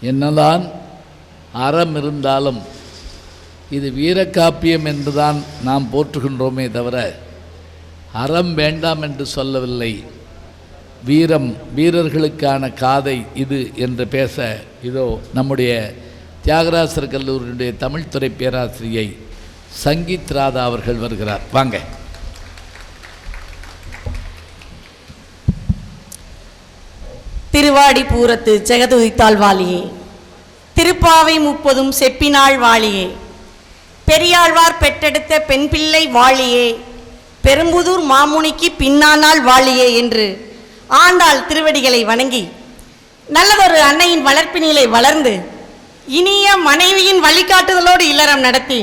என்னதான் அறம் இருந்தாலும் இது வீரக்காப்பியம் என்றுதான் நாம் போற்றுகின்றோமே தவிர அறம் வேண்டாம் என்று சொல்லவில்லை. வீரம் வீரர்களுக்கான காதை இது என்று பேச இதோ நம்முடைய தியாகராசர் கல்லூரியினுடைய தமிழ்துறை பேராசிரியை சங்கீத் ராதா அவர்கள் வருகிறார். வாங்க. திருவாடி பூரத்து ஜெகதுதித்தாள் வாலியே. திருப்பாவை முப்பதும் செப்பினாள் வாலியே. பெரியாழ்வார் பெற்றெடுத்த பெண் பிள்ளை வாழியே பெரும்புதூர் மாமுனிக்கு பின்னானால் வாழியே என்று ஆண்டாள் திருவடிகளை வணங்கி நல்லதொரு அன்னையின் வளர்ப்பினிலை வளர்ந்து இனிய மனைவியின் வழிகாட்டுதலோடு இல்லறம் நடத்தி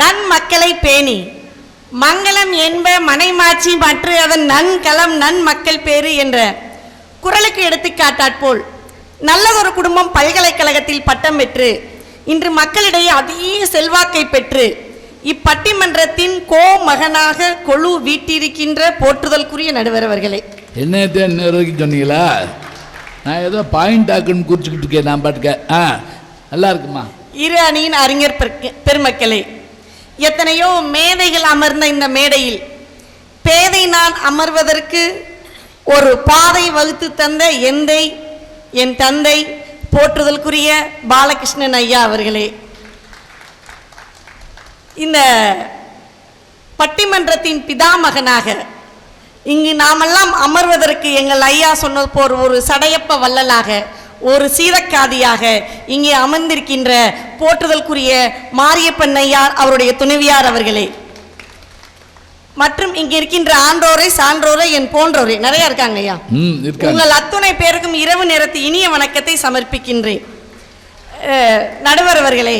நன்மக்களை பேணி மங்களம் என்ப மனைமாட்சி மற்று அதன் நன்கலம் நன் மக்கள் பேறு என்ற குரலுக்கு எடுத்துக்காட்டாற்போல் நல்லதொரு குடும்பம் பல்கலைக்கழகத்தில் பட்டம் பெற்று இன்று மக்களிடையே அதிக செல்வாக்கை பெற்று இப்பட்டிமன்றத்தின் கோ மகனாக கொழு வீட்டிருக்கின்ற போற்றுதல்குரிய நடுவர் அவர்களே என்னத்தை வரைக்கும் சொன்னீங்களா? நான் ஏதோ பாயிண்ட் ஆக்குன்னு குறிச்சிக்கிட்டு இருக்கேன் நான் பாட்டுக்க. ஆ நல்லா இருக்குமா? இரு அணியின் அறிஞர் பெருமக்களே எத்தனையோ மேதைகள் அமர்ந்த இந்த மேடையில் பேதை நான் அமர்வதற்கு ஒரு பாதை வகுத்து தந்த எந்தை என் தந்தை போற்றுதலுக்குரிய பாலகிருஷ்ணன் ஐயா அவர்களே. இந்த பட்டிமன்றத்தின் பிதாமகனாக இங்கு நாமெல்லாம் அமர்வதற்கு எங்கள் ஐயா சொன்னது போர் ஒரு சடையப்ப வள்ளலாக ஒரு சீதக்காதியாக இங்கே அமர்ந்திருக்கின்ற போற்றுதலுக்குரிய மாரியப்பன் ஐயார் அவருடைய துணைவியார் அவர்களே. மற்றும் இங்கே இருக்கின்ற ஆன்றோரை சான்றோரை என் போன்றோரை. நிறைய இருக்காங்க. ஐயா உங்கள் அத்துணை பேருக்கும் இரவு நேரத்து இனிய வணக்கத்தை சமர்ப்பிக்கின்றேன். நடுவர் அவர்களே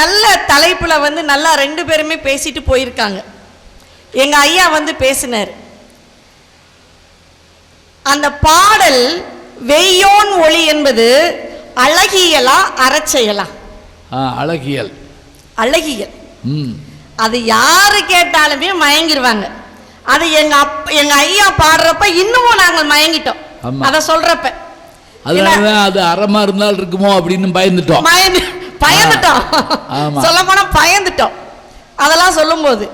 நல்ல தலைப்புல வந்து நல்லா ரெண்டு பேருமே பேசிட்டு போயிருக்காங்க. எங்க ஐயா வந்து பேசினார். அந்த பாடல் வெய்யோன் ஒளி என்பது அழகியலா அறச்செயலா? அழகியல். அழகியல். அது யாரு கேட்டாலுமே மயங்கிருவாங்க. அது எங்க அப் எங்க ஐயா பாடுறப்ப இன்னமும் நாங்கள் மயங்கிட்டோம். அத சொல்றப்ப. அது அறமா இருந்தால் இருக்குமோ அப்படின்னு பயந்துட்டோம். பயந்து பயந்துட்டோம். சொல்ல போனா பயந்துட்டோம். அதெல்லாம் சொல்லும்போது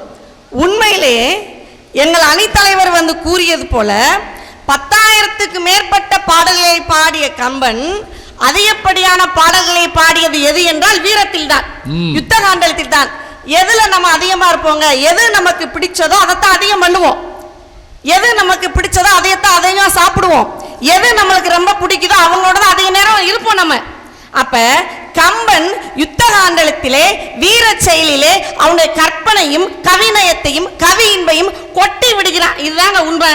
உண்மையிலேயே எங்கள் அணித்தலைவர் வந்து கூறியது போல பத்தாயிரத்துக்கு மேற்பட்ட பாடல்களை பாடிய கம்பன் அதிகப்படியான பாடல்களை பாடியது எது என்றால் வீரத்தில் தான். யுத்த காண்டலத்தில் தான் எதில் நம்ம அதிகமாக இருப்போங்க? எது நமக்கு பிடிச்சதோ அதைத்தான் அதிகம் பண்ணுவோம். எது நமக்கு பிடிச்சதோ அதையத்தான் அதிகமாக சாப்பிடுவோம். எது நம்மளுக்கு ரொம்ப பிடிக்குதோ அவங்களோட தான் அதிக நேரம் இருப்போம் நம்ம. அப்போ கம்பன் யுத்த காண்டலத்திலே வீர செயலிலே அவனுடைய கற்பனையும் கவிநயத்தையும் கவி இன்பையும் கொட்டி விடுகிறான். இதுதாங்க உண்மை.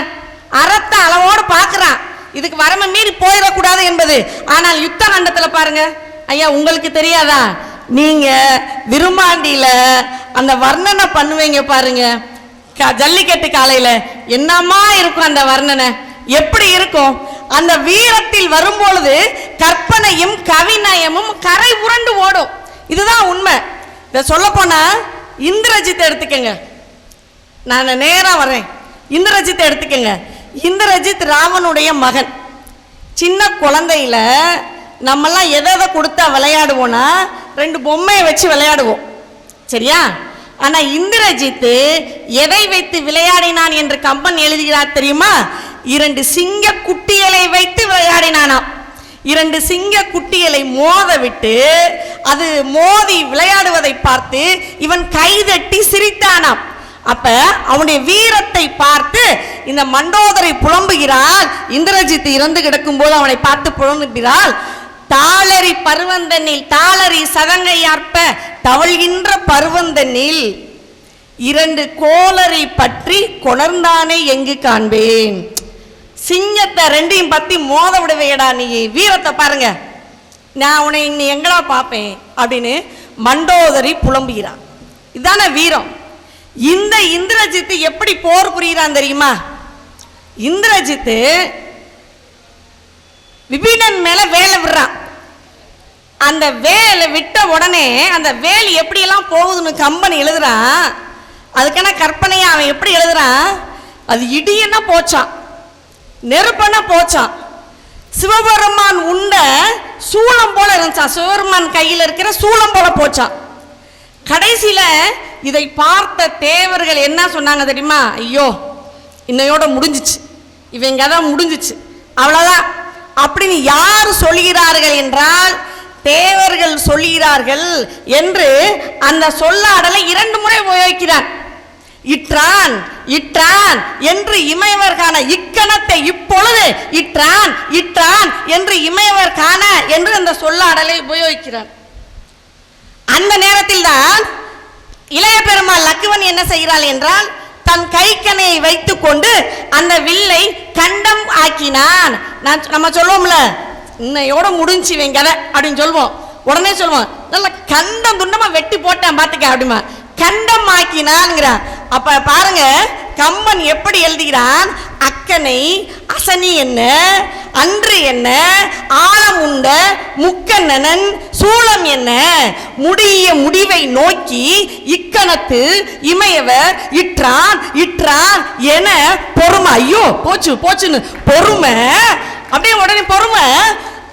அறத்தை அளவோடு பார்க்குறான். இதுக்கு வரம மீறி போயிடக்கூடாது என்பது. ஆனால் யுத்த காண்டத்துல பாருங்க. ஐயா உங்களுக்கு தெரியாதா? நீங்க விரும்மாண்டியில அந்த வர்ணனை பண்ணுவீங்க பாருங்க. க- ஜல்லிக்கட்டு காலையில என்னமா இருக்கும் அந்த வர்ணனை? எப்படி இருக்கும்? அந்த வீரத்தில் வரும்பொழுது கற்பனையும் கவிநயமும் கரை உருண்டு ஓடும். இதுதான் உண்மை. இதை சொல்ல போனா இந்திரஜித் எடுத்துக்கங்க. நான் நேராக வரேன். இந்திரஜித் எடுத்துக்கங்க. இந்திரஜித் ராவனுடைய மகன். சின்ன குழந்தையில நம்மெல்லாம் எதை எதை கொடுத்தா விளையாடுவோன்னா ரெண்டு பொம்மையை வச்சு விளையாடுவோம். சரியா? ஆனா இந்திரஜித் எதை வைத்து விளையாடினான் என்று கம்பன் எழுதுகிறார் தெரியுமா? இரண்டு சிங்க குட்டிகளை வைத்து விளையாடினானாம். இரண்டு சிங்க குட்டிகளை மோத விட்டு அது மோதி விளையாடுவதை பார்த்து இவன் கைதட்டி சிரித்தானாம். அப்ப அவனுடைய வீரத்தை பார்த்து இந்த மண்டோதரை புலம்புகிறாள். இந்திரஜித் இறந்து கிடக்கும் போது அவனை பார்த்து புலம்புகிறாள். தாளரி பருவந்தனில் தாளரி சதங்கையார்ப்ப தவழ்கின்ற பருவந்தனில் இரண்டு கோளரை பற்றி கொணர்ந்தானே எங்கு காண்பேன்? சிங்கத்தை ரெண்டையும் பத்தி மோத விடுவேடா நீ வீரத்தை பாருங்க. நான் உன்னை இன்னி எங்கடா பார்ப்பேன்? அப்படின்னு மண்டோதரி புலம்புகிறான் இதான வீரம். இந்த இந்திரஜித்து எப்படி போர் புரிகிறான் தெரியுமா? இந்திரஜித்து விபீடன் மேல வேலை விடுறான் அந்த வேலை விட்ட உடனே அந்த வேல் எப்படியெல்லாம் போகுதுன்னு கம்பெனி எழுதுறான் அதுக்கான கற்பனையை அவன் எப்படி எழுதுறான் அது இடியன்னா போச்சான். நெருப்பன்னா போச்சான். சிவபெருமான் உண்ட சூளம் போல இருந்துச்சான் சிவபெருமான் கையில் இருக்கிற சூளம் போல போச்சான். கடைசியில இதை பார்த்த தேவர்கள் என்ன சொன்னாங்க தெரியுமா? ஐயோ இன்னையோட முடிஞ்சிச்சு. இவங்க தான் முடிஞ்சிச்சு. அவ்வளோதான் அப்படின்னு யார் சொல்கிறார்கள் என்றால் தேவர்கள் சொல்கிறார்கள் என்று அந்த சொல்லாடலை இரண்டு முறை உபயோகிக்கிறார். இற்றான் இற்றான் என்று இமையவர்கான இக்கணத்தை இப்பொழுது இற்றான் இற்றான் என்று இமையவர்கான என்று அந்த சொல்லாடலை உபயோகிக்கிறார். அந்த நேரத்தில் தான் இளைய பெருமாள் லக்குவன் என்ன செய்கிறாள் என்றால் தன் கைக்கணையை வைத்துக்கொண்டு அந்த வில்லை கண்டம் ஆக்கினான். நான் நம்ம சொல்லுவோம்ல இன்னையோட முடிஞ்சு இவன் கதை அப்படின்னு சொல்லுவோம். உடனே சொல்லுவோம் நல்ல கண்டம் துண்டமா வெட்டி போட்டேன் பார்த்துக்க அப்படிமா. கண்டம் ஆக்கினான்ங்கிறான். அப்ப பாருங்க கம்பன் எப்படி எழுதுகிறான்? அக்கனை அசனி என்ன? அன்று என்ன? ஆழம் உண்ட முக்கண்ணனன் சூளம் என்ன? முடிய முடிவை நோக்கி இக்கணத்து இமையவர் இற்றான் இற்றான் என பொறுமை. ஐயோ போச்சு போச்சுன்னு. பொறுமை. அப்படியே உடனே பொறுமை.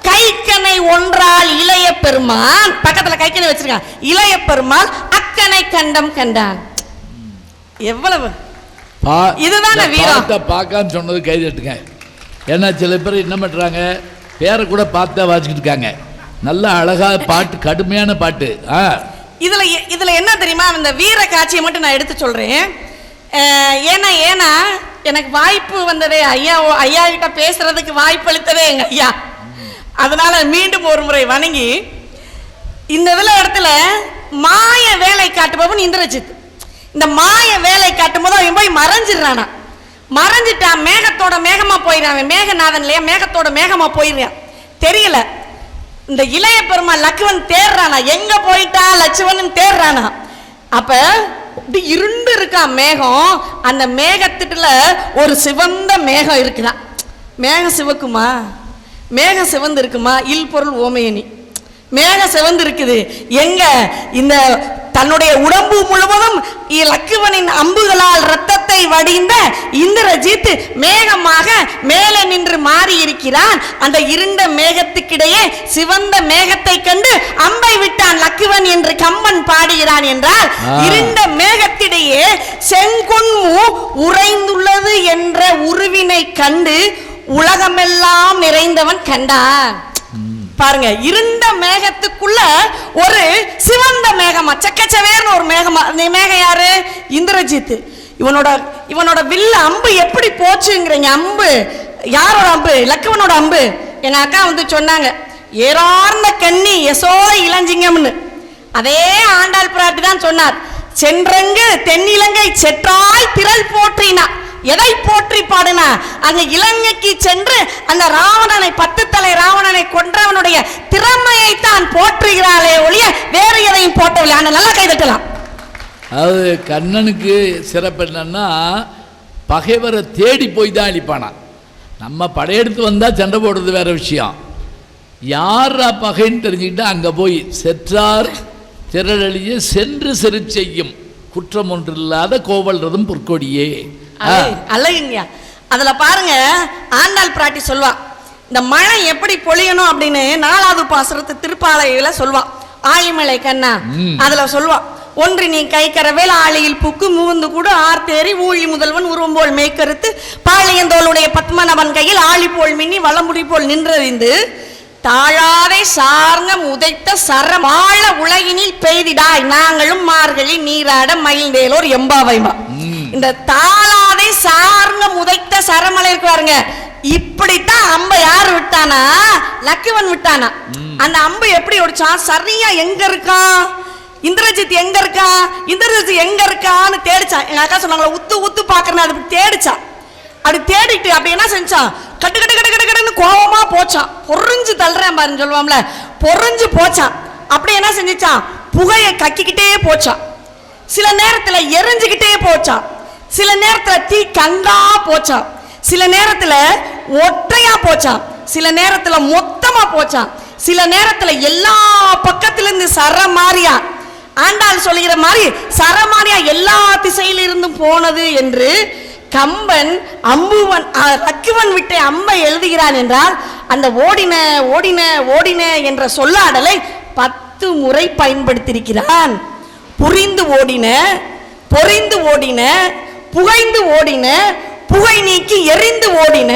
கைக்கனை ஒன்றால் இளைய பெருமான் பக்கத்துல கைக்கனை வச்சிருக்கான். இளைய பெருமாள் அக்கனை கண்டம் கண்டான். எவ்வளவு? பா இதுதானே வீரம். பார்க்காம சொன்னது கை தட்டுங்க ஏன்னா சில பேர் என்ன பண்ணுறாங்க பேரை கூட பார்த்தா வாசிக்கிட்டு இருக்காங்க. நல்ல அழகா பாட்டு கடுமையான பாட்டு. ஆ. இதுல இதுல என்ன தெரியுமா? இந்த வீர காட்சியை மட்டும் நான் எடுத்து சொல்றேன். அஹ், ஏன்னா ஏன்னா எனக்கு வாய்ப்பு வந்ததே ஐயா ஐயா கிட்ட பேசுறதுக்கு வாய்ப்பு அளித்ததே எங்க ஐயா. அதனால மீண்டும் ஒரு முறை வணங்கி இந்த இதுல இடத்துல மாய வேலை காட்டுபவன் இந்திரஜித். இந்த மாய வேலை காட்டும் போது அவன் போய் மறைஞ்சிடுறானா. மறைஞ்சிட்டான் மேகத்தோட மேகமா போயிடுறான் மேகநாதன் இல்லையா? மேகத்தோட மேகமா போயிடுறான். தெரியல. இந்த இளைய பெருமா லக்குவன் தேடுறானா எங்க போயிட்டா லட்சுமணன் தேடுறானா அப்ப இப்படி இருண்டு இருக்கான் மேகம். அந்த மேகத்திட்டுல ஒரு சிவந்த மேகம் இருக்குதான் மேகம் சிவக்குமா? மேகம் சிவந்து இருக்குமா? இல் பொருள் ஓமையனி மேகம் சிவந்து இருக்குது எங்க? இந்த தன்னுடைய உடம்பு முழுவதும் லக்குவனின் அம்புகளால் ரத்தத்தை வடிந்த இந்திரஜித் மேகமாக மேலே நின்று மாறி இருக்கிறான் அந்த இருண்ட மேகத்துக்கிடையே சிவந்த மேகத்தை கண்டு அம்பை விட்டான் லக்குவன் என்று கம்பன் பாடுகிறான் என்றால். இருண்ட மேகத்திடையே செங்கொன்மு உறைந்துள்ளது என்ற உருவினை கண்டு உலகமெல்லாம் நிறைந்தவன் கண்டான். பாருங்க இருண்ட மேகத்துக்குள்ள ஒரு சிவந்த மேகமா சக்கச்சவேர்னு ஒரு மேகமா அந்த மேகம் யாரு? இந்திரஜித். இவனோட இவனோட வில்ல அம்பு எப்படி போச்சுங்கிறீங்க அம்பு. யாரோட அம்பு? லக்குவனோட அம்பு. எங்க அக்கா வந்து சொன்னாங்க ஏறார்ந்த கண்ணி எசோ இளஞ்சிங்கம்னு. அதே ஆண்டாள் பிராட்டி தான் சொன்னார் சென்றங்கு தென்னிலங்கை செற்றாய் திரள் போற்றினா. எதை போற்றி பாடுனா? அங்க இலங்கைக்கு சென்று அந்த ராவணனை பட்ட கொன்றவனுடைய திறமையை தான் போற்றுகிறாளே ஒழிய வேறு எதையும் போட்டவில்லை. ஆனா நல்லா கைதட்டலாம் அதாவது கண்ணனுக்கு சிறப்பு என்னன்னா பகைவரை தேடி போய் தான் அழிப்பானான் நம்ம படையெடுத்து வந்தால் சண்டை போடுறது வேற விஷயம். யாரா பகைன்னு தெரிஞ்சுக்கிட்டா அங்கே போய் செற்றார் திரளழிய சென்று செரு செய்யும் குற்றம் ஒன்றில்லாத கோவல்றதும் பொற்கொடியே. அழகுங்கய்யா. அதுல பாருங்க ஆண்டாள் பிராட்டி சொல்வா இந்த மழை எப்படி பொழியணும் அப்படின்னு நாலாவது பாசுரத்து திருப்பாலையில சொல்வா ஆழிமலை கண்ணா. அதுல சொல்வா ஒன்று நீ கை கரவேல் ஆழியில் புக்கு மூந்து கூட ஆர்த்தேறி ஊழி முதல்வன் உருவம் போல் மேய்க்கருத்து பாளையந்தோளுடைய பத்மநபன் கையில் ஆழி போல் மின்னி வளமுடி போல் நின்றறிந்து தாழாதை சார்ந்த உதைத்த சரமாழ உலகினில் பெய்திடாய் நாங்களும் மார்கழி நீராட மயில்ந்தேலோர் எம்பாவைமா. இந்த தாளாதை சார்ந்த முதைத்த சரமலை இருக்கு பாருங்க இப்படித்தான் அம்ப யார் விட்டானா? லக்குவன் விட்டானா? அந்த அம்பு எப்படி ஒடிச்சான் சரியா எங்க இருக்கான் இந்திரஜித் எங்க இருக்கான் இந்திரஜித் எங்க இருக்கான்னு தேடிச்சான் எங்க அக்கா சொன்னாங்களா உத்து உத்து பாக்குறேன் அது தேடிச்சான் அப்படி தேடிட்டு அப்படி என்ன செஞ்சான் கட்டு கட்டு கட்டு கட்டு கட்டுன்னு கோவமா போச்சான் பொறிஞ்சு தள்ளுறேன் பாருன்னு சொல்லுவோம்ல. பொறிஞ்சு போச்சான் அப்படி என்ன செஞ்சுச்சான் புகையை கக்கிக்கிட்டே போச்சான் சில நேரத்துல எரிஞ்சுக்கிட்டே போச்சான் சில நேரத்துல தீ கங்கா போச்சான் சில நேரத்தில் ஒற்றையா போச்சான் சில நேரத்தில் மொத்தமா போச்சான் சில நேரத்தில் எல்லா பக்கத்திலிருந்து சர மாறியா? ஆண்டாள் சொல்லுகிற மாதிரி சரமாரியா எல்லா திசையிலிருந்தும் போனது என்று கம்பன் அம்புவன் ரக்குவன் லக்குவன் விட்ட அம்பை எழுதுகிறான் என்றால் அந்த ஓடின ஓடின ஓடின என்ற சொல்லாடலை பத்து முறை பயன்படுத்தியிருக்கிறான். புரிந்து ஓடின பொறிந்து ஓடின புகைந்து ஓடின புகை நீக்கி எரிந்து ஓடின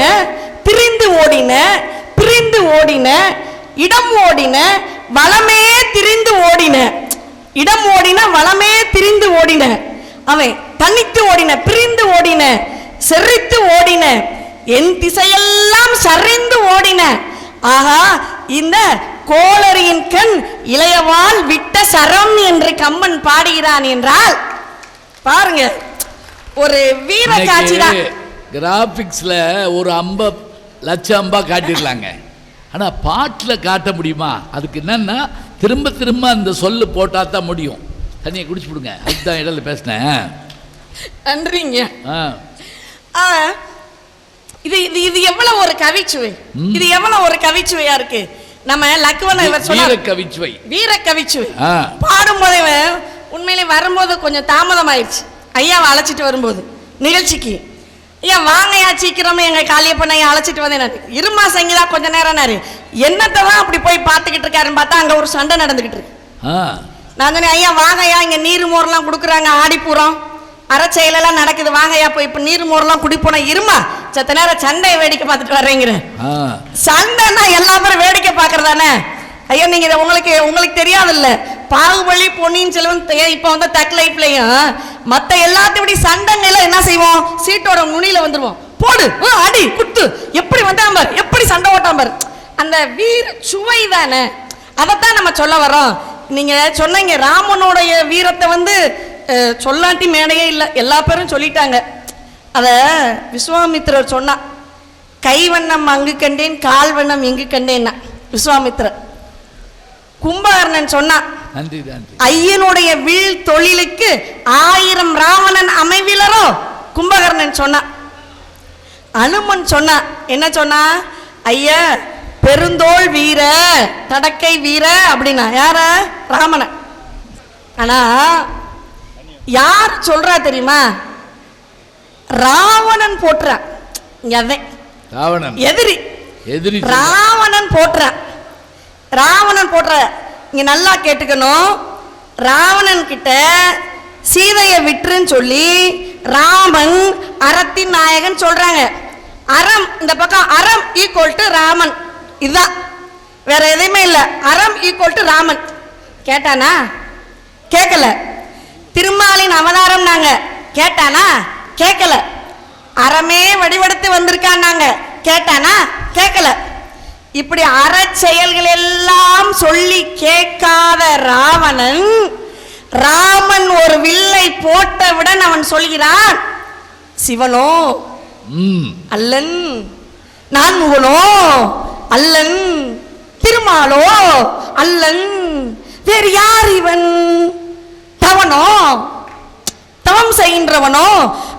திரிந்து ஓடின பிரிந்து ஓடின இடம் ஓடின வளமே திரிந்து ஓடின. இடம் ஓடின வளமே திரிந்து ஓடின. அவன் தனித்து ஓடின பிரிந்து ஓடின செறித்து ஓடின. என் திசையெல்லாம் சரிந்து ஓடின. ஆஹா இந்த கோளரியின் கண் இளையவாள் விட்ட சரம் என்று கம்மன் பாடுகிறான் என்றால் பாருங்க. ஒரு வீர காட்சி தான் கிராபிக்ஸ்ல ஒரு அம்ப லட்சம் அம்பா காட்டிடலாங்க. ஆனா பாட்டில் காட்ட முடியுமா? அதுக்கு என்னன்னா திரும்ப திரும்ப அந்த சொல்லு போட்டா தான் முடியும். தண்ணியை குடிச்சு விடுங்க. அதுதான் இடையில பேசினேன். நன்றிங்க. இது இது இது எவ்வளவு ஒரு கவிச்சுவை. இது எவ்வளவு ஒரு கவிச்சுவையா இருக்கு? நம்ம லக்குவன இவர் வீர சொன்னார் கவிச்சுவை வீர கவிச்சுவை பாடும்போது உண்மையிலே வரும்போது கொஞ்சம் தாமதம் ஆயிடுச்சு ஐயாவை அழைச்சிட்டு வரும்போது நிகழ்ச்சிக்கு ஐயா வாங்கய்யா சீக்கிரமே எங்க காளியப்பன் ஐயா அழைச்சிட்டு வந்தேன் இருமா சங்கீதா கொஞ்ச நேரம்னாரு என்னத்தை தான் அப்படி போய் பார்த்துக்கிட்டு இருக்காருன்னு பார்த்தா அங்க ஒரு சண்டை நடந்துகிட்டு இருக்கு. நான் சொன்னேன் ஐயா வாங்கய்யா இங்க நீர் மோர்லாம் கொடுக்குறாங்க ஆடிப்புறம் அறச்செயலெல்லாம் நடக்குது வாங்கய்யா போய் இப்போ நீர் மோர்லாம் குடிப்போனா இருமா சத்த நேரம் சண்டையை வேடிக்கை பார்த்துட்டு வர்றேங்கிறேன் சண்டைன்னா எல்லா பேரும் வேடிக்கை பார்க்கறதானே? ஐயா நீங்க இதை உங்களுக்கு உங்களுக்கு தெரியாதுல்ல. பாகுபலி பொன்னியின் செல்வன் தே- இப்ப வந்து தக் லைஃப்லயும் மத்த எல்லாத்தையும் சண்டை நிலை என்ன செய்வோம்? சீட்டோட நுனியில வந்துருவோம். போடு அடி குத்து. எப்படி வந்தான் பாரு எப்படி சண்டை ஓட்டான் பாரு. அந்த வீர சுவை தானே. அதைத்தான் நம்ம சொல்ல வரோம் நீங்க சொன்னீங்க ராமனுடைய வீரத்தை வந்து சொல்லாட்டி மேடையே இல்லை. எல்லா பேரும் சொல்லிட்டாங்க. அத விஸ்வாமித்திரர் சொன்னா கைவண்ணம் அங்கு கண்டேன் கால் வண்ணம் எங்கு கண்டேன்னா விஸ்வாமித்திரர். கும்பகர்ணன் சொன்னான் நன்றி நன்றி. ஐயனுடைய வில் தொழிலுக்கு ஆயிரம் ராவணன் அமைவிலரோ? கும்பகர்ணன் சொன்னான் அனுமன் சொன்னான் என்ன சொன்னா? ஐயா பெருந்தோள் வீர தடக்கை வீர அப்படின்னா யார? ராமனை ஆனா யார் சொல்றா தெரியுமா? ராவணன் போட்டுறான் அவன் ராவணன். எதிரி. எதிரி. ராவணன் போட்டுறான் ராவணன் போடுற இங்க நல்லா கேட்டுக்கணும். ராவணன் கிட்ட சீதையை விட்டுருன்னு சொல்லி ராமன் அறத்தின் நாயகன் சொல்றாங்க. அறம் இந்த பக்கம் அறம் ஈக்குவல் டு ராமன். இதுதான் வேற எதையுமே இல்லை. அறம் ஈக்குவல் டு ராமன். கேட்டானா? கேட்கல திருமாலின் அவதாரம் நாங்க கேட்டானா? கேட்கல அறமே வடிவெடுத்து வந்திருக்கான் நாங்க கேட்டானா? கேட்கல இப்படி அறச்செயல்கள் எல்லாம் சொல்லி கேட்காத ராவணன் ராமன் ஒரு வில்லை போட்டவுடன் அவன் சொல்கிறான் சிவனோ ம். அல்லன் நான் முகனோ அல்லன் திருமாலோ அல்லன் வேறு யார் இவன்? தவனோ தவம் செய்கின்றவனோ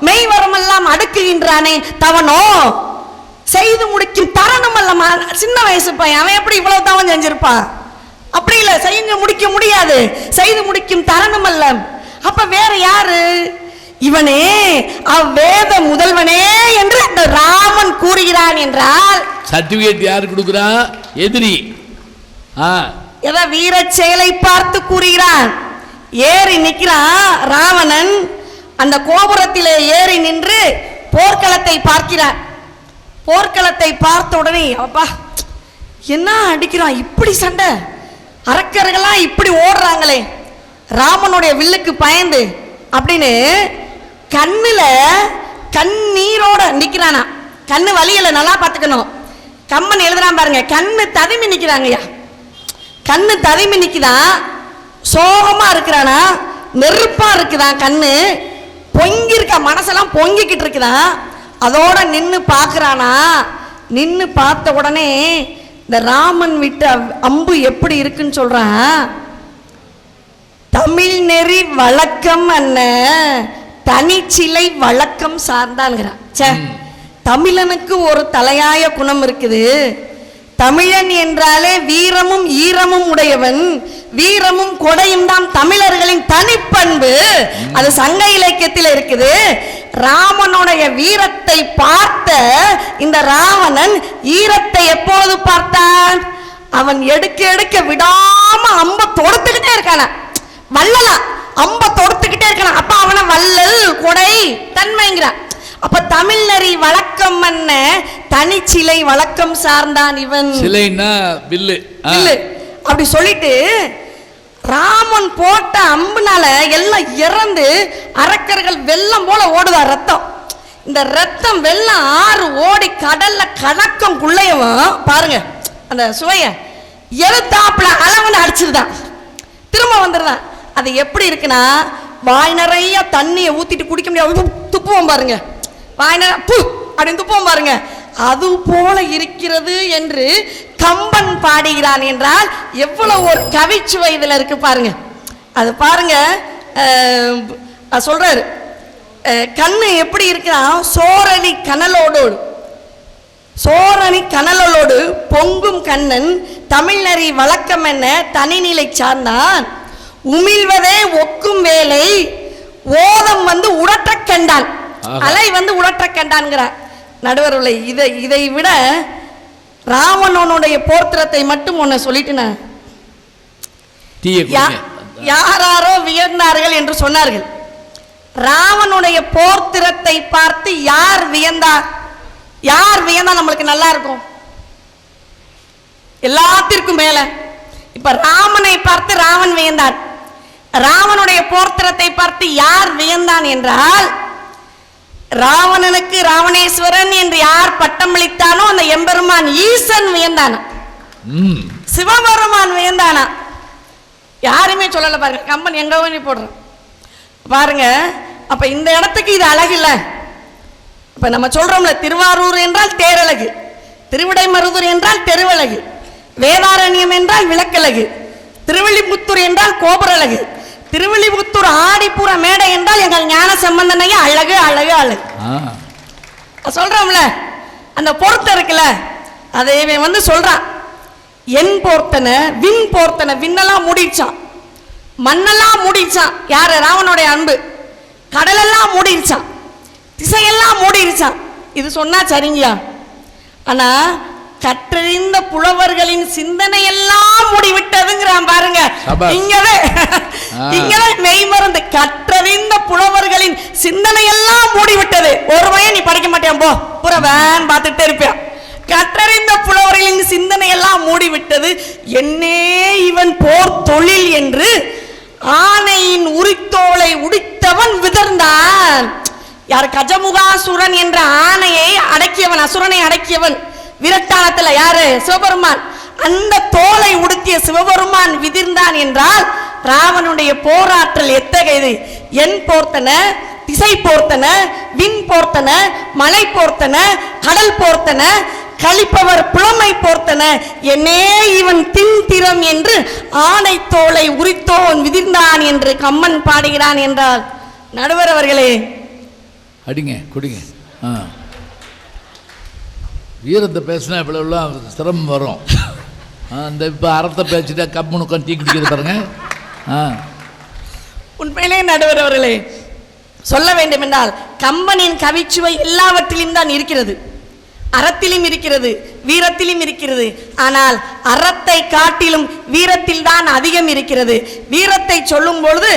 மெய்வரமெல்லாம் அடுக்குகின்றானே தவனோ செய்து முடிக்கும் தருணம் அல்ல. சின்ன வயசு பையன். அவன் எப்படி இவ்வளவு தவம் செஞ்சிருப்பான்? அப்படி இல்ல. செய்ய முடிக்க முடியாது. செய்து முடிக்கும் தருணம் அல்ல. அப்ப வேற யாரு? இவனே அவ்வேத முதல்வனே என்று அந்த ராமன் கூறுகிறான் என்றால் சர்டிபிகேட் யார் கொடுக்குறா? எதிரி. ஆ. எதை? வீர செயலை பார்த்து கூறுகிறான். ஏறி நிற்கிறான் ராவணன். அந்த கோபுரத்திலே ஏறி நின்று போர்க்களத்தை பார்க்கிறான். போர்க்களத்தை பார்த்த உடனே அப்பா என்ன அடிக்கிறான்? இப்படி சண்டை. அரக்கர்கள்லாம் இப்படி ஓடுறாங்களே. ராமனுடைய வில்லுக்கு பயந்து அப்படின்னு கண்ணில் கண்ணீரோட நிற்கிறானா கண்ணு வலியில் நல்லா பார்த்துக்கணும். கம்மன் எழுதுறான் பாருங்க கண்ணு ததுமி நிற்கிறாங்கய்யா கண்ணு ததுமி நிற்கிதான் சோகமாக இருக்கிறானா? நெருப்பாக இருக்குதான் கண்ணு? பொங்கி மனசெல்லாம் பொங்கிக்கிட்டு இருக்குதான் அதோட நின்னு பார்க்கறானா? நின்னு பார்த்த உடனே இந்த ராமன் விட்ட அம்- அம்பு எப்படி இருக்குன்னு சொல்றான் தமிழ் நெறி வழக்கம் அண்ண தனிச்சிலை வழக்கம் சார்ந்தான்ங்கிறான் ச்சே தமிழனுக்கு ஒரு தலையாய குணம் இருக்குது. தமிழன் என்றாலே வீரமும் ஈரமும் உடையவன். வீரமும் கொடையும் தான் தமிழர்களின் அது சங்க இலக்கியத்தில் இருக்குது. ராமனுடைய வீரத்தை பார்த்த இந்த ராவணன் ஈரத்தை எப்பொழுது பார்த்தான்? அவன் எடுக்க எடுக்க விடாம அம்ப தொடுத்துக்கிட்டே இருக்கான. வல்லலா அம்ப தொடுத்துக்கிட்டே இருக்கான. அப்ப அவன வள்ளல் கொடை தன்மைங்கிறான். அப்ப தமிழ் நெறி வழக்கம் என்ன? தனிச்சிலை வழக்கம் சார்ந்தான் இவன். சிலைன்னா. இல்ல அப்படி சொல்லிட்டு ராமன் போட்ட அம்புனால எல்லாம் இறந்து அரக்கர்கள் வெள்ளம் போல ஓடுதா ரத்தம். இந்த ரத்தம் வெள்ளம் ஆறு ஓடி கடல்ல கணக்கம் குள்ளையவும் பாருங்க அந்த சுவைய. எழுத்தாப்புல அளவுன்னு அடிச்சிருதான் திரும்ப வந்துடுதான். அது எப்படி இருக்குன்னா வாய் நிறைய தண்ணியை ஊத்திட்டு குடிக்க முடியாது. துப்புவோம் பாருங்க. வாய் நிறைய பு அப்படின்னு துப்புவோம் பாருங்க. அது போல இருக்கிறது என்று கம்பன் பாடுகிறான் என்றால் எவ்வளவு ஒரு கவிச்சுவை இதுல இருக்கு பாருங்க. அது பாருங்க சொல்றாரு. கண்ணு எப்படி இருக்குன்னா சோரணி கனலோடு. சோரணி கனலோடு பொங்கும் கண்ணன் தமிழ்நறி வழக்கம் என்ன தனிநிலை சார்ந்தான். உமிழ்வதே ஒக்கும் வேலை ஓதம் வந்து உடற்ற கண்டான். அலை வந்து உடற்ற கண்டான்கிறார். நடுவர்களை இதை இதை விட ராவணனுடைய போர்த்திரத்தை மட்டும் ஒன்று சொல்லிட்டு நான் டீயை யா- குடிங்க. யாராரோ வியந்தார்கள் என்று சொன்னார்கள். ராவனுடைய போர்த்திரத்தை பார்த்து யார் வியந்தார் யார் வியந்தா நம்மளுக்கு நல்லா இருக்கும். எல்லாத்திற்கும் மேல. இப்ப ராமனை பார்த்து ராவன் வியந்தான் ராவனுடைய போர்த்திரத்தை பார்த்து யார் வியந்தான் என்றால் ராவணனுக்கு ராவணேஸ்வரன் என்று யார் பட்டமளித்தானோ அந்த எம்பெருமான் ஈசன் வியந்தான்? சிவபெருமான் வியந்தானா? யாருமே சொல்லல பாருங்க. கம்பன் எங்க போய் போடுறோம் பாருங்க. அப்ப இந்த இடத்துக்கு இது அழகில்ல இப்ப நம்ம சொல்றோம்ல திருவாரூர் என்றால் தேரழகு. திருவிடைமருதூர் என்றால் தெருவழகு வேதாரண்யம் என்றால் விளக்கழகு. திருவள்ளிபுத்தூர் என்றால் கோபுரழகு. திருவள்ளிபுத்தூர் ஆடிப்புற மேடை என்றால் எங்கள் ஞான சம்பந்தனைய அழகு அழகு அழகு. சொல்றோம்ல அந்த பொருத்தம் இருக்குல்ல அதை இவன் வந்து சொல்றான். என் போர்த்தனை விண் போர்த்தனை விண்ணெல்லாம் மூடிடுச்சான் மண்ணெல்லாம் மூடிடுச்சான் யாரு? ராவனுடைய அன்பு. கடலெல்லாம் மூடிடுச்சான் திசையெல்லாம் மூடிடுச்சான் இது சொன்னா சரிங்கயா ஆனா கற்றறிந்த புலவர்களின் சிந்தனை எல்லாம் மூடிவிட்டதுங்கிறான் பாருங்க. இங்கவே. இங்கவே மெய்மறந்து கற்றறிந்த புலவர்களின் சிந்தனை எல்லாம் மூடிவிட்டது. ஒரு பையன் நீ படிக்க மாட்டேன் போ புறவன் பார்த்துட்டே இருப்பேன் கற்றறிந்த புலவர்களின் சிந்தனை எல்லாம் மூடிவிட்டது. என்னே இவன் போர் தொழில் என்று ஆனையின் உரித்தோலை உடித்தவன் விதர்ந்தான். யார் கஜமுகாசுரன் என்ற ஆணையை அடக்கியவன் அசுரனை அடக்கியவன். விரட்டாளத்துல யாரு? சிவபெருமான். அந்த தோலை உடுத்திய சிவபெருமான் விதிர்ந்தான் என்றால் ராவனுடைய போராற்றல் எத்தகையது? என் போர்த்தன திசை போர்த்தன விண் போர்த்தன மலை போர்த்தன கடல் போர்த்தன கழிப்பவர் புலமை போர்த்தன என்னே இவன் தின்திறம் என்று ஆணை தோலை உரித்தோன் விதிர்ந்தான் என்று கம்மன் பாடுகிறான் என்றால் நடுவர் அவர்களே. அடிங்க குடிங்க. ஆ. வீரத்தை பேசினா இவ்வளோலாம் சிரமம் வரும். இந்த இப்போ அறத்தை பேச்சுட்டா கம்முனுக்கம் டீ குடிக்கிறது பாருங்க. ஆ. உண்மையிலே நடுவர் அவர்களே சொல்ல வேண்டும் என்றால் கம்பனின் கவிச்சுவை எல்லாவற்றிலும் தான் இருக்கிறது. அறத்திலும் இருக்கிறது வீரத்திலும் இருக்கிறது. ஆனால் அறத்தை காட்டிலும் வீரத்தில் தான் அதிகம் இருக்கிறது. வீரத்தை சொல்லும் பொழுது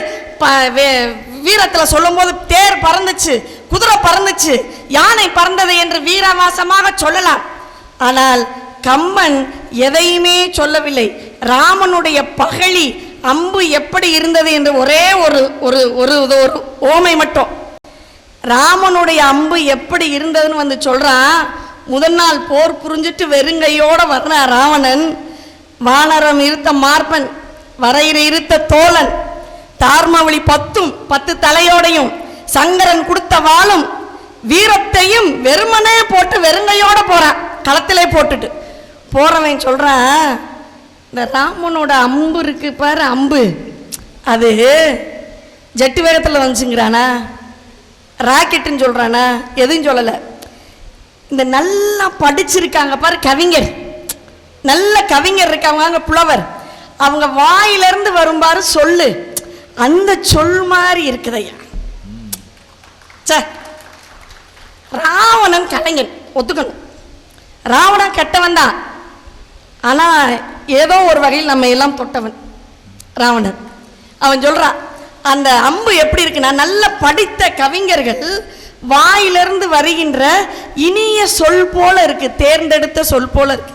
வீரத்தில் சொல்லும்போது தேர் பறந்துச்சு குதிரை பறந்துச்சு யானை பறந்தது என்று வீரவாசமாக சொல்லலாம். ஆனால் கம்மன் எதையுமே சொல்லவில்லை. ராமனுடைய பகழி அம்பு எப்படி இருந்தது என்று ஒரே ஒரு ஒரு ஒரு ஒரு ஓமை மட்டும். ராமனுடைய அம்பு எப்படி இருந்ததுன்னு வந்து சொல்கிறான் முதல் நாள் போர் புரிஞ்சிட்டு வெறுங்கையோடு வர்றான் ராவணன். வானரம் இருத்த மார்பன் வரையிற இருத்த தோழன். தார்மவழி பத்தும் பத்து தலையோடையும் சங்கரன் கொடுத்த வாளும் வீரத்தையும் வெறுமனே போட்டு வெறுங்கையோட போறான். களத்திலே போட்டுட்டு. போறவன் சொல்றான் இந்த ராமனோட அம்பு இருக்கு பாரு அம்பு. அது ஜெட்டு வேகத்தில் வந்துச்சுங்கிறானா? ராக்கெட்டுன்னு சொல்கிறானா எதுவும் சொல்லலை. இந்த நல்லா படிச்சிருக்காங்க பாரு கவிஞர். நல்ல கவிஞர் இருக்காங்க புலவர். அவங்க வாயிலிருந்து வரும்பாரு சொல்லு. அந்த சொல் மாதிரி இருக்குதையா? சே ராவணன் கலைஞன் ஒத்துக்கணும். ராவணன் கெட்டவன் தான். ஆனா ஏதோ ஒரு வகையில் நம்ம எல்லாம் தொட்டவன் ராவணன். அவன் சொல்றான் அந்த அம்பு எப்படி இருக்குன்னா நல்ல படித்த கவிஞர்கள் வாயிலிருந்து வருகின்ற இனிய சொல் போல இருக்கு தேர்ந்தெடுத்த சொல் போல இருக்கு.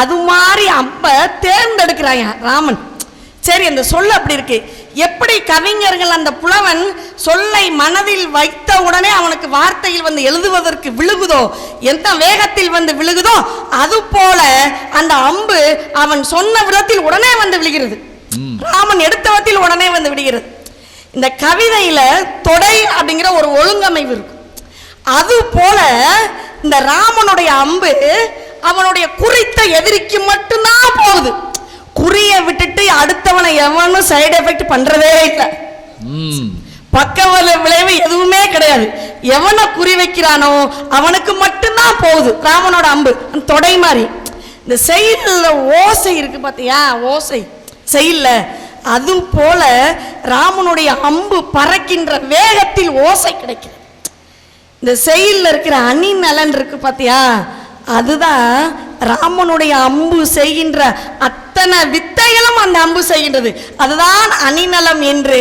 அது மாதிரி அம்ப தேர்ந்தெடுக்கிறாங்க ராமன். சரி அந்த சொல் அப்படி இருக்கு. எப்படி கவிஞர்கள் அந்த புலவன் சொல்லை மனதில் வைத்த உடனே அவனுக்கு வார்த்தையில் வந்து எழுதுவதற்கு விழுகுதோ? எந்த வேகத்தில் வந்து விழுகுதோ? அது போல அந்த அம்பு அவன் சொன்ன விதத்தில் உடனே வந்து விழுகிறது. ராமன் எடுத்த விதத்தில் உடனே வந்து விடுகிறது இந்த கவிதையில தொடை அப்படிங்கிற ஒரு ஒழுங்கமைவு இருக்கும் அது போல இந்த ராமனுடைய அம்பு அவனுடைய குறித்த எதிரிக்கு மட்டும்தான் போகுது. குறிய விட்டுட்டு அடுத்தவனை எவனும் சைடு எஃபெக்ட் பண்றதே இல்லை. ம். பக்கவல விளைவு எதுவுமே கிடையாது. எவனை குறி வைக்கிறானோ அவனுக்கு மட்டும்தான் போகுது. ராமனோட அம்பு தொடை மாதிரி. இந்த செயல்ல ஓசை இருக்கு பாத்தியா? ஓசை. செயல்ல. அது போல ராமனுடைய அம்பு பறக்கின்ற வேகத்தில் ஓசை கிடைக்கிறது இந்த செயல்ல இருக்கிற அணி நலன் இருக்கு பாத்தியா? அதுதான் ராமனுடைய அம்பு செய்கின்ற அத்தனை வித்தைகளும் அந்த அம்பு செய்கின்றது. அதுதான் அணிநலம் என்று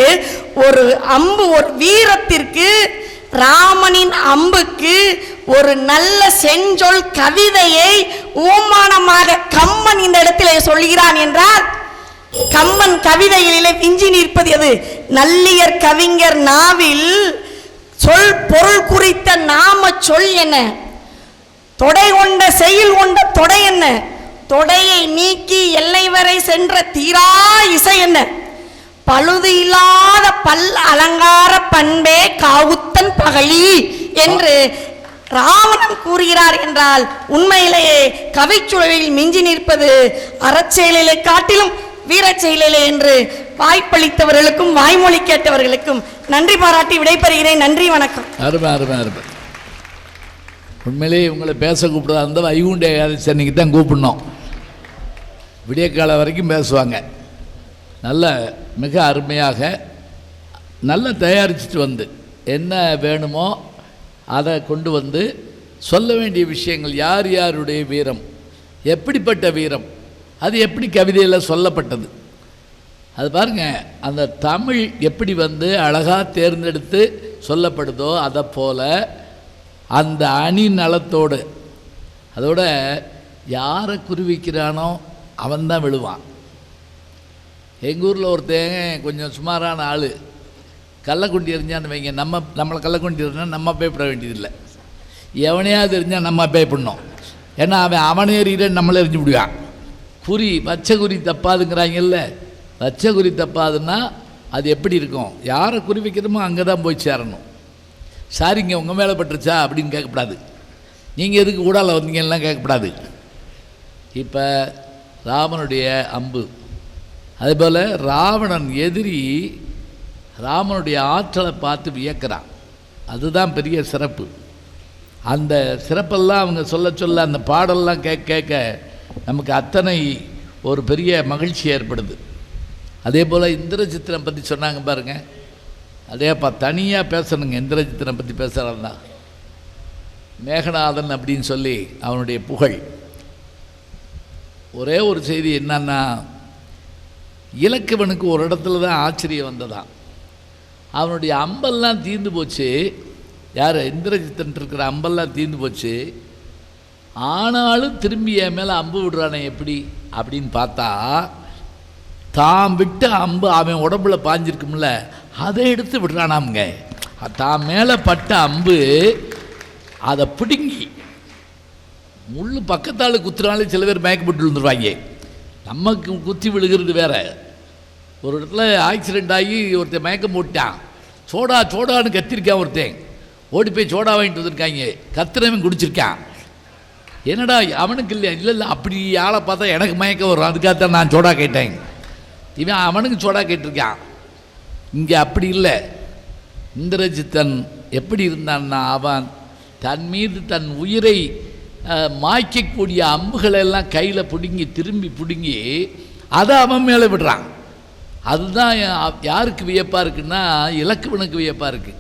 ஒரு அம்பு ஒரு வீரத்திற்கு ராமனின் அம்புக்கு ஒரு நல்ல செஞ்சொல் கவிதையை ஓமானமாக கம்மன் இந்த இடத்திலே சொல்கிறான் என்றால் கம்மன் கவிதைகளிலே விஞ்சி நிற்பது எது? நல்லியர் கவிஞர் நாவில் சொல் பொருள் குறித்த நாம சொல் என்ன? தொடை கொண்ட செயல் கொண்ட தொடை என்ன? தொடையை நீக்கி எல்லை வரை சென்ற தீரா இசை என்ன? பழுது இல்லாத பல் அலங்கார பண்பே காவுத்தன் பகழி என்று ராவணன் கூறுகிறார் என்றால் உண்மையிலேயே கவிச்சுழலில் மிஞ்சி நிற்பது அறச்செயலிலே காட்டிலும் வீரச்செயலிலே என்று வாய்ப்பளித்தவர்களுக்கும் வாய்மொழி கேட்டவர்களுக்கும் நன்றி பாராட்டி விடைபெறுகிறேன். நன்றி வணக்கம். அருமை அருமை அருமை. உண்மையிலேயே உங்களை பேச கூப்பிடுறதா இருந்தால் வைகுண்ட ஏகாதசி அன்னைக்கு தான் கூப்பிடணும். விடிய காலம் வரைக்கும் பேசுவாங்க. நல்ல மிக அருமையாக நல்லா தயாரிச்சுட்டு வந்து என்ன வேணுமோ அதை கொண்டு வந்து சொல்ல வேண்டிய விஷயங்கள் யார் யாருடைய வீரம்? எப்படிப்பட்ட வீரம்? அது எப்படி கவிதையில் சொல்லப்பட்டது? அது பாருங்க அந்த தமிழ் எப்படி வந்து அழகாக தேர்ந்தெடுத்து சொல்லப்படுதோ அதை போல் அந்த அணி நலத்தோடு. அதோட யாரை குருவிக்கிறானோ அவன்தான் விழுவான். எங்கள் ஊரில் ஒருத்தன் கொஞ்சம் சுமாரான ஆள். கள்ளக்குண்டி எறிஞ்சான்னு வைங்க நம்ம நம்மளை கள்ளக்குண்டி எறிஞ்சா நம்ம பயப்பட வேண்டியதில்லை. எவனையாவது எறிஞ்சால் நம்ம பயப்படணும். ஏன்னா அவன் அவனை எறிகிறேன் நம்மளை எறிஞ்சு விடுவான். குறி பச்சை குறி தப்பாதுங்கிறாங்கல்ல. பச்சை குறி தப்பாதுன்னா அது எப்படி இருக்கும்? யாரை குறி வைக்கிறோமோ அங்கே தான் போய் சேரணும். சாரிங்க உங்கள் மேலே பட்டுருச்சா அப்படின்னு கேட்கக்கூடாது நீங்கள் எதுக்கு ஊடால வந்தீங்கலாம் கேட்கக்கூடாது இப்போ ராமனுடைய அம்பு. அதுபோல் ராவணன் எதிரி ராமனுடைய ஆற்றலை பார்த்து வியக்கிறான். அதுதான் பெரிய சிறப்பு. அந்த சிறப்பெல்லாம் அவங்க சொல்ல சொல்ல அந்த பாடல்லாம் கேட்க கேட்க நமக்கு அத்தனை ஒரு பெரிய மகிழ்ச்சி ஏற்படுது. அதே போல் இந்திரஜித்திரம் பற்றி சொன்னாங்க பாருங்கள் அதேப்பா தனியாக பேசணுங்க. இந்திரஜித்தனை பற்றி பேசுகிறாருன்னா மேகநாதன் அப்படின்னு சொல்லி அவனுடைய புகழ். ஒரே ஒரு செய்தி என்னன்னா இலக்குவனுக்கு ஒரு இடத்துல தான் ஆச்சரியம் வந்ததான் அவனுடைய அம்பெல்லாம் தீர்ந்து போச்சு. யார்? இந்திரஜித்தன் இருக்கிற அம்பெல்லாம் தீர்ந்து போச்சு. ஆனாலும் திரும்பி என் மேலே அம்பு விடுறானே எப்படி? அப்படின்னு பார்த்தா தான் விட்ட அம்பு அவன் உடம்புல பாஞ்சிருக்கும்ல. அதை எடுத்து விடுறானாமுங்க. தான் மேலே பட்ட அம்பு அதை பிடுங்கி முள் பக்கத்தால் குத்துறாலே சில பேர் மயக்கப்பட்டு விழுந்துருவாங்க நமக்கு குத்தி விழுகிறது வேற. ஒரு இடத்துல ஆக்சிடெண்ட் ஆகி ஒருத்தன் மயக்கம் போட்டான் சோடா சோடான்னு கத்திருக்கான் ஒருத்தன். ஓடி போய் சோடா வாங்கிட்டு வந்திருக்காங்க கத்துறவன் குடிச்சிருக்கான். என்னடா அவனுக்கு இல்லையா? இல்லை இல்லை அப்படி ஆளை பார்த்தா எனக்கு மயக்கம் வரும். அதுக்காகத்தான் நான் சோடா கேட்டேன். இவன் அவனுக்கு சோடா கேட்டிருக்கான். இங்கே அப்படி இல்லை. இந்திரஜித்தன் எப்படி இருந்தான்னா அவன் தன் மீது தன் உயிரை மாய்க்கக்கூடிய அம்புகளெல்லாம் கையில் பிடுங்கி திரும்பி பிடுங்கி அதை அவன் மேலே விடுறான். அதுதான் யாருக்கு வியப்பாக இருக்குன்னா இலக்குவனுக்கு வியப்பாக இருக்குது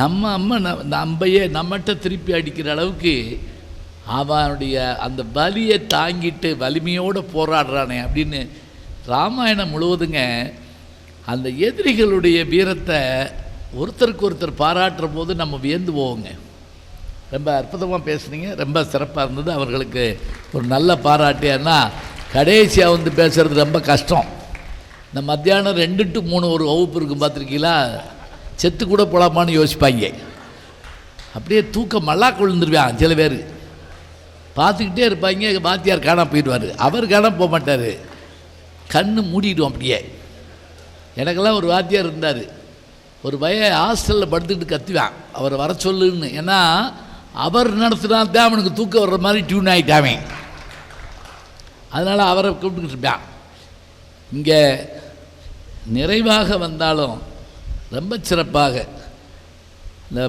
நம்ம அம்மா நம்பையே நம்மகிட்ட திருப்பி அடிக்கிற அளவுக்கு அவனுடைய அந்த வலியை தாங்கிட்டு வலிமையோடு போராடுறானே அப்படின்னு ராமாயணம் முழுவதுங்க அந்த எதிரிகளுடைய வீரத்தை ஒருத்தருக்கு ஒருத்தர் பாராட்டுற போது நம்ம வியந்து போவோங்க ரொம்ப அற்புதமாக பேசுனீங்க. ரொம்ப சிறப்பாக இருந்தது. அவர்களுக்கு ஒரு நல்ல பாராட்டு. ஏன்னா கடைசியாக வந்து பேசுகிறது ரொம்ப கஷ்டம். இந்த மத்தியானம் ரெண்டு டு மூணு ஒரு வகுப்பு இருக்கும் பார்த்துருக்கீங்களா? செத்து கூட போலாமான்னு யோசிப்பாங்க. அப்படியே தூக்கம் மல்லா கொழுந்துருவான் சில பேர். பார்த்துக்கிட்டே இருப்பாங்க. வாத்தியார் காணாமல் போயிடுவார். அவர் காணாமல் போக மாட்டார். கண்ணு மூடிடும் அப்படியே. எனக்கெல்லாம் ஒரு வாத்தியார் இருந்தார். ஒரு பைய ஹாஸ்டலில் படுத்துக்கிட்டு கத்துவான் அவரை வர சொல்லுன்னு. ஏன்னா அவர் நடத்தினா தான் அவனுக்கு தூக்கம் வர்ற மாதிரி டியூன் ஆகிட்டாமே அதனால் அவரை கூப்பிட்டுக்கிட்டு இருப்பான். இங்கே நிறைவாக வந்தாலும் ரொம்ப சிறப்பாக. இந்த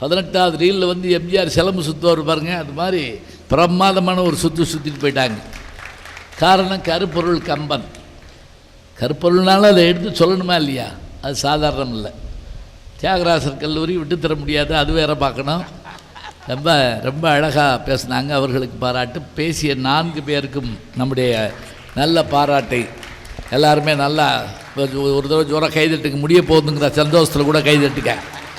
பதினெட்டாவது ரீலில் வந்து எம்ஜிஆர் சிலம்பு சுற்றுவார் பாருங்க. அது மாதிரி பிரமாதமான ஒரு சுற்று சுற்றிட்டு போயிட்டாங்க. காரணம் கருப்பொருள் கம்பன். கற்பொருள்னாலும் அதை எடுத்து சொல்லணுமா இல்லையா? அது சாதாரணம் இல்லை. தியாகராசர் கல்லூரி விட்டு தர முடியாது அது வேற பார்க்கணும். ரொம்ப ரொம்ப அழகாக பேசினாங்க. அவர்களுக்கு பாராட்டு. பேசிய நான்கு பேருக்கும் நம்முடைய நல்ல பாராட்டை எல்லாருமே நல்லா ஒரு தடவை ஜோராக கைதட்டுக்கு முடிய போகுதுங்கிற சந்தோஷத்தில் கூட கைதட்டுக்க